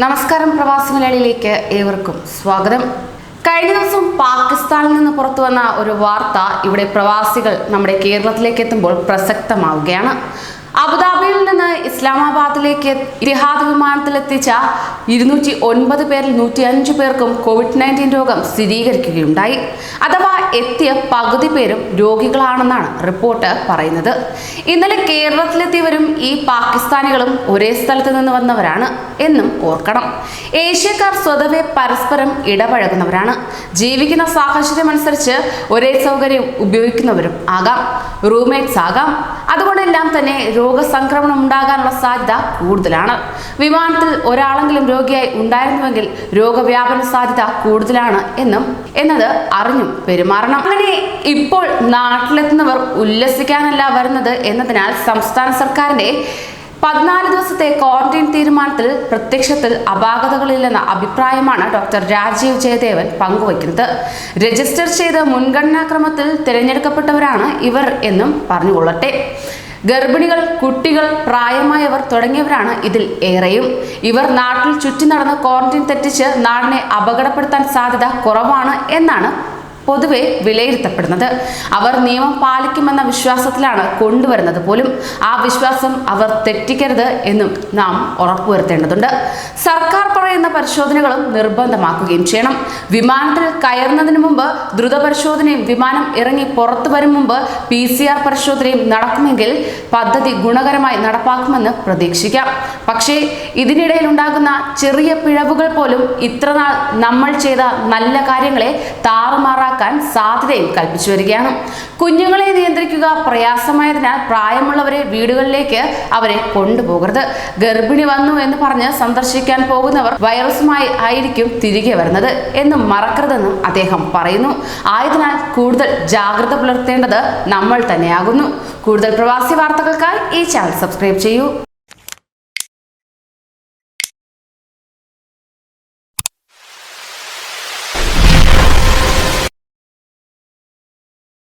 നമസ്കാരം പ്രവാസി മലയാളിയിലേക്ക് ഏവർക്കും സ്വാഗതം. കഴിഞ്ഞ ദിവസം പാകിസ്ഥാനിൽ നിന്ന് പുറത്തു വന്ന ഒരു വാർത്ത ഇവിടെ പ്രവാസികൾ നമ്മുടെ കേരളത്തിലേക്ക് എത്തുമ്പോൾ പ്രസക്തമാവുകയാണ്. അബുദാബിയിൽ നിന്ന് ഇസ്ലാമാബാദിലേക്ക് ഇത്തിഹാദ് വിമാനത്തിലെത്തിച്ച ഇരുന്നൂറ്റി ഒൻപത് പേരിൽ നൂറ്റി അഞ്ച് പേർക്കും കോവിഡ് നയന്റീൻ രോഗം സ്ഥിരീകരിക്കുകയുണ്ടായി. അഥവാ എത്തിയ പകുതി പേരും രോഗികളാണെന്നാണ് റിപ്പോർട്ട് പറയുന്നത്. ഇന്നലെ കേരളത്തിലെത്തിയവരും ഈ പാകിസ്ഥാനികളും ഒരേ സ്ഥലത്ത് നിന്ന് വന്നവരാണ് എന്നും ഓർക്കണം. ഏഷ്യക്കാർ സ്വതവേ പരസ്പരം ഇടപഴകുന്നവരാണ്. ജീവിക്കുന്ന സാഹചര്യം അനുസരിച്ച് ഒരേ സൗകര്യം ഉപയോഗിക്കുന്നവരും ആകാം. റൂംമേറ്റ്സ് ആകാം. അതുകൊണ്ടെല്ലാം തന്നെ രോഗസംക്രമണം ഉണ്ടാകാനുള്ള സാധ്യത കൂടുതലാണ്. വിമാനത്തിൽ ഒരാളെങ്കിലും രോഗിയായി ഉണ്ടായിരുന്നുവെങ്കിൽ രോഗവ്യാപന സാധ്യത കൂടുതലാണ് എന്നും എന്നത് അറിഞ്ഞും പെരുമാറണം. അങ്ങനെ ഇപ്പോൾ നാട്ടിലെത്തുന്നവർ ഉല്ലസിക്കാനല്ല വരുന്നത് എന്നതിനാൽ സംസ്ഥാന സർക്കാരിന്റെ പതിനാല് ദിവസത്തെ ക്വാറന്റൈൻ തീരുമാനത്തിൽ പ്രത്യക്ഷത്തിൽ അപാകതകളില്ലെന്ന അഭിപ്രായമാണ് ഡോക്ടർ രാജീവ് ജയദേവൻ പങ്കുവയ്ക്കുന്നത്. രജിസ്റ്റർ ചെയ്ത മുൻഗണനാക്രമത്തിൽ തിരഞ്ഞെടുക്കപ്പെട്ടവരാണ് ഇവർ എന്നും പറഞ്ഞുകൊള്ളട്ടെ. ഗർഭിണികൾ കുട്ടികൾ പ്രായമായവർ തുടങ്ങിയവരാണ് ഇതിൽ ഏറെയും. ഇവർ നാട്ടിൽ ചുറ്റി നടന്ന് ക്വാറന്റൈൻ തെറ്റിച്ച് നാടിനെ അപകടപ്പെടുത്താൻ സാധ്യത കുറവാണ് എന്നാണ് പൊതുവെ വിലയിരുത്തപ്പെടുന്നത്. അവർ നിയമം പാലിക്കുമെന്ന വിശ്വാസത്തിലാണ് കൊണ്ടുവരുന്നത് പോലും. ആ വിശ്വാസം അവർ തെറ്റിക്കരുത് എന്നും നാം ഉറപ്പുവരുത്തേണ്ടതുണ്ട്. സർക്കാർ പറയുന്ന പരിശോധനകളും നിർബന്ധമാക്കുകയും ചെയ്യണം. വിമാനത്തിൽ കയറുന്നതിന് മുമ്പ് ദ്രുത പരിശോധനയും വിമാനം ഇറങ്ങി പുറത്തു വരും മുമ്പ് പി സി ആർ പരിശോധനയും നടക്കുമെങ്കിൽ പദ്ധതി ഗുണകരമായി നടപ്പാക്കുമെന്ന് പ്രതീക്ഷിക്കാം. പക്ഷേ ഇതിനിടയിൽ ഉണ്ടാകുന്ന ചെറിയ പിഴവുകൾ പോലും ഇത്രനാൾ നമ്മൾ ചെയ്ത നല്ല കാര്യങ്ങളെ താറുമാറാക്കാൻ സാധ്യതയും കൽപ്പിച്ചു വരികയാണ്. കുഞ്ഞുങ്ങളെ നിയന്ത്രിക്കുക പ്രയാസമായതിനാൽ പ്രായമുള്ളവരെ വീടുകളിലേക്ക് അവരെ കൊണ്ടുപോകരുത്. ഗർഭിണി വന്നു എന്ന് പറഞ്ഞ് സന്ദർശിക്കാൻ പോകുന്നവർ വൈറസുമായി ആയിരിക്കും തിരികെ വരുന്നത് എന്ന് മറക്കരുതെന്നും അദ്ദേഹം പറയുന്നു. ആയതിനാൽ കൂടുതൽ ജാഗ്രത പുലർത്തേണ്ടത് നമ്മൾ തന്നെയാകുന്നു. കൂടുതൽ പ്രവാസി വാർത്തകൾക്കായി ഈ ചാനൽ സബ്സ്ക്രൈബ് ചെയ്യൂ.